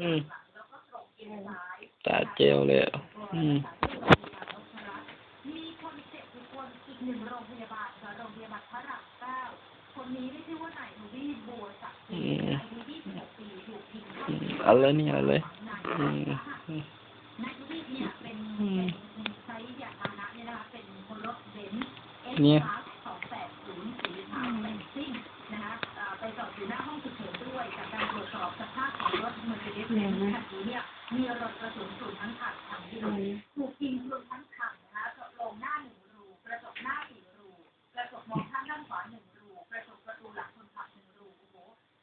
อืมตาเจลเลยอะอืมมีคนเจ็บอีกคนอีกหนึ่งโรงพยาบาลค่ะโรงพยาบาลพระรามเก้าคนนี้ได้ชื่อว่านายทวีปบัวศักดิ์ศรีอายุ26ปีถูกยิงเข้าอืมเอาเลยนี่เอาเลยนายอื เมอร์เซเดสเบนซ์คันนี้เนี่ยมีรอยกระสุนสูงทั้งคันทั้งที่รถถูกยิงรวมทั้งคันนะคะกระโปรงหน้าหนึ่งรูกระจกหน้าสี่รูกระจกมองข้างด้านขวาหนึ่งรูกระจกประตูหลังคนขับหนึ่งรูโอ้โห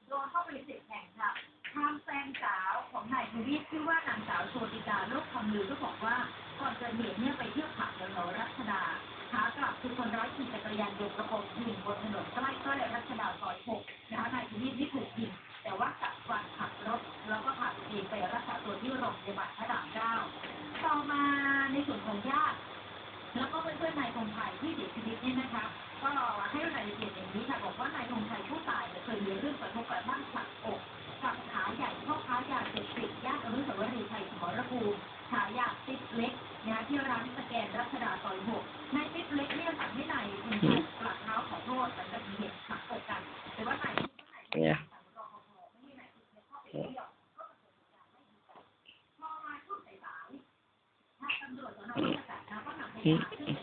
โดนเข้าไปสิบแห่งค่ะทางแฟนสาวของนายทวีปชื่อว่านางสาวโชติกาโลกคำลือก็บอกว่าก่อนเกิดเหตุเนี่ยไปเที่ยวผับแถวๆรัชดาขากลับคือคนร้ายขี่จักรยานยนต์ประกบยิงบนถนนใกล้ๆ กัดวันขับรถ แล้วก็ขับเองไปรักษาตัวที่โรงพยาบาลพระรามเก้าต่อมาในส่วนของญาติแล้วก็เพื่อนๆนายคงชัยที่เสียชีวิตเนี่ยนะคะ ติ๊